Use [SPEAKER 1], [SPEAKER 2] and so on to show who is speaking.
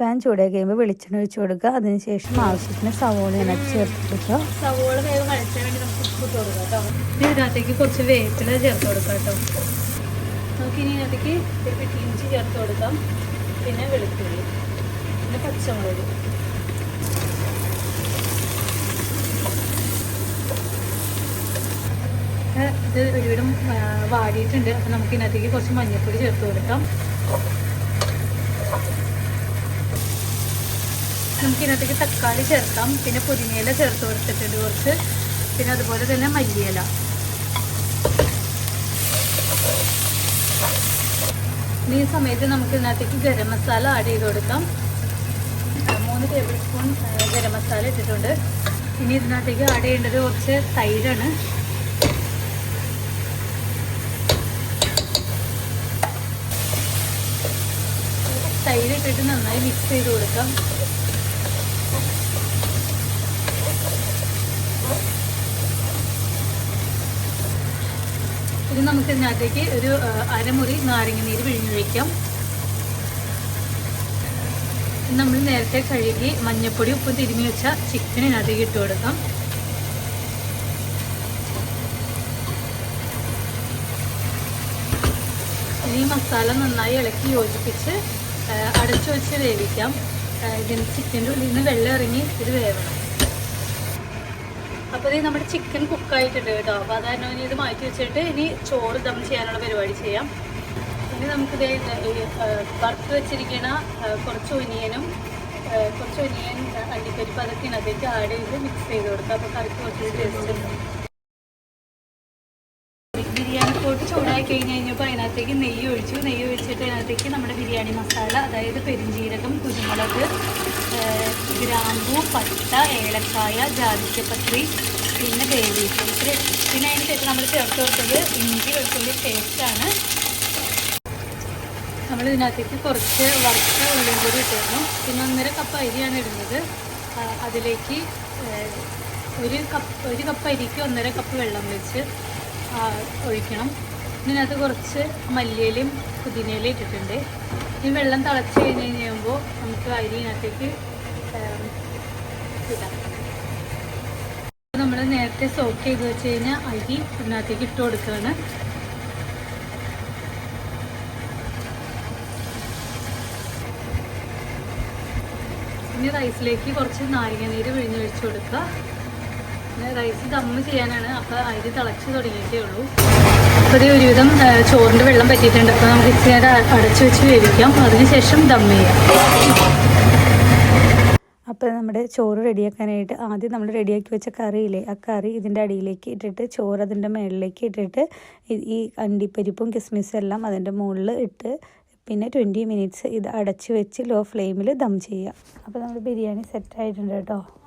[SPEAKER 1] Pan ചൂടായി കഴിയുമ്പോൾ വെളിച്ചെണ്ണ ഒഴിച്ച് കൊടുക്കുക. അതിനുശേഷം ആവശ്യത്തിന് സവോള ഇണക്കി ചേർത്ത് കൊടുക്കുക.
[SPEAKER 2] സവോള ഇട്ട് കൊടുക്കാം ഇതിനകത്തേക്ക് കുറച്ച് വേപ്പില ചേർത്ത് കൊടുക്കാം കേട്ടോ. നമുക്ക് ഇനി ഇതിനകത്തേക്ക് ഇഞ്ചി ചേർത്ത് കൊടുക്കാം. പിന്നെ വെളുത്തുള്ളി. പിന്നെ പച്ചമുളക്. ഇത് ഒരുവിധം വാടിയിട്ടുണ്ട്. അപ്പം നമുക്ക് ഇതിനകത്തേക്ക് കുറച്ച് മഞ്ഞൾപ്പൊടി ചേർത്ത് കൊടുക്കാം. നമുക്ക് ഇതിനകത്തേക്ക് തക്കാളി ചേർക്കാം. പിന്നെ പുതിനയില ചേർത്ത് കൊടുത്തിട്ടുണ്ട് കുറച്ച്. പിന്നെ അതുപോലെ തന്നെ മല്ലിയില. ഈ സമയത്ത് നമുക്ക് ഇതിനകത്തേക്ക് ഗരം മസാല ആഡ് ചെയ്ത് കൊടുക്കാം. മൂന്ന് ടേബിൾ സ്പൂൺ ഗരം മസാല ഇട്ടിട്ടുണ്ട്. ഇനി ഇതിനകത്തേക്ക് ആഡ് ചെയ്യേണ്ടത് കുറച്ച് തൈരാണ്. തൈരിട്ടിട്ട് നന്നായി മിക്സ് ചെയ്ത് കൊടുക്കാം. ഇത് നമുക്ക് ഇതിനകത്തേക്ക് ഒരു അരമുറി നാരങ്ങ നീര് പിഴിഞ്ഞൊഴിക്കാം നമ്മൾ നേരത്തെ കഴുകി മഞ്ഞപ്പൊടി ഉപ്പ് തിരുമ്മി വെച്ച ചിക്കൻ ഇതിനകത്തേക്ക് ഇട്ട് കൊടുക്കാം. ഇനി ഈ മസാല നന്നായി ഇളക്കി യോജിപ്പിച്ച് അടച്ചു വെച്ച് വേവിക്കാം. ഇതിന് ചിക്കന്റെ ഉള്ളിൽ നിന്ന് വെള്ളം ഇറങ്ങി ഇത് വേവണം. അപ്പോൾ ഇത് നമ്മുടെ ചിക്കൻ കുക്കായിട്ടുണ്ട് കേട്ടോ. അപ്പോൾ അത് കാരണം ഇനി ഇത് മാറ്റി വെച്ചിട്ട് ഇനി ചോറ് ദം ചെയ്യാനുള്ള പരിപാടി ചെയ്യാം. ഇനി നമുക്ക് ഈ, ആ, വറുത്ത് വെച്ചിരിക്കണ കുറച്ച് ഒനിയനും കുറച്ച് ഒനിയൻ അണ്ടിപ്പരിപ്പ് അതൊക്കെ ഇതിനകത്തേക്ക് ആഡ് ചെയ്ത് മിക്സ് ചെയ്ത് കൊടുക്കാം. അപ്പോൾ കറിക്ക് കുറച്ച് ടേസ്റ്റ് പോട്ട് ചൂടായി കഴിഞ്ഞ് കഴിഞ്ഞപ്പോൾ അതിനകത്തേക്ക് നെയ്യ് ഒഴിച്ചു. നെയ്യ് ഒഴിച്ചിട്ട് അതിനകത്തേക്ക് നമ്മുടെ ബിരിയാണി മസാല അതായത് പെരിഞ്ജീരകം കുരുമുളക് ഗ്രാമ്പു പട്ട ഏലക്കായ ജാതിക്കപ്പത്രി പിന്നെ ബേബി പിന്നെ അതിന് ശേഷം നമ്മൾ ചേർത്ത് കൊടുത്തത് ഇഞ്ചി വെളുത്തുള്ളി പേസ്റ്റാണ് നമ്മൾ ഇതിനകത്തേക്ക് കുറച്ച് വറുത്ത ഉള്ളിയും കൂടി ഇട്ടിരുന്നു. പിന്നെ ഒന്നര കപ്പ് അരിയാണ് ഇടുന്നത്. അതിലേക്ക് ഒരു കപ്പ് ഒരു കപ്പ് അരിക്ക് ഒന്നര കപ്പ് വെള്ളം വെച്ച് ഒഴിക്കണം. ഇതിനകത്ത് കുറച്ച് മല്ലിയിലും പുതിനയിലും ഇട്ടിട്ടുണ്ട്. ഇനി വെള്ളം തിളച്ച് കഴിഞ്ഞ് കഴിയുമ്പോൾ നമുക്ക് അരി ഇതിനകത്തേക്ക് ഇടാം. നമ്മൾ നേരത്തെ സോക്ക് ചെയ്ത് വെച്ച് കഴിഞ്ഞാൽ അരി ഇതിനകത്തേക്ക് ഇട്ട് കൊടുക്കുകയാണ്. ഇനി റൈസിലേക്ക് കുറച്ച് നാരങ്ങ നീര് പിഴിഞ്ഞൊഴിച്ച് കൊടുക്കുക. റൈസ് ദമ്മ് ചെയ്യാനാണ്. അപ്പോൾ അരി തിളച്ച് തുടങ്ങിയിട്ടേ ഉള്ളൂ. അപ്പോൾ ഇത് ഒരുവിധം ചോറിന്റെ വെള്ളം പറ്റിയിട്ടുണ്ട്. അപ്പോൾ നമുക്ക് ഇച്ചിരി നേരം അടച്ചു വെച്ച് വേവിക്കാം. അതിനുശേഷം ദമ്മ് ചെയ്യാം.
[SPEAKER 1] അപ്പോൾ നമ്മുടെ ചോറ് റെഡിയാക്കാനായിട്ട് ആദ്യം നമ്മൾ റെഡിയാക്കി വെച്ച കറിയില്ലേ ആ കറി ഇതിന്റെ അടിയിലേക്ക് ഇട്ടിട്ട് ചോറ് അതിന്റെ മുകളിലേക്ക് ഇട്ടിട്ട് ഈ- ഈ അണ്ടിപ്പരിപ്പും കിസ്മിസും എല്ലാം അതിന്റെ മുകളിൽ ഇട്ട് പിന്നെ ട്വന്റി മിനിറ്റ്സ് ഇത് അടച്ച് വെച്ച് ലോ ഫ്ലെയിമിൽ ദം ചെയ്യാം. അപ്പോൾ നമ്മുടെ ബിരിയാണി സെറ്റ് ആയിട്ടുണ്ട് കേട്ടോ.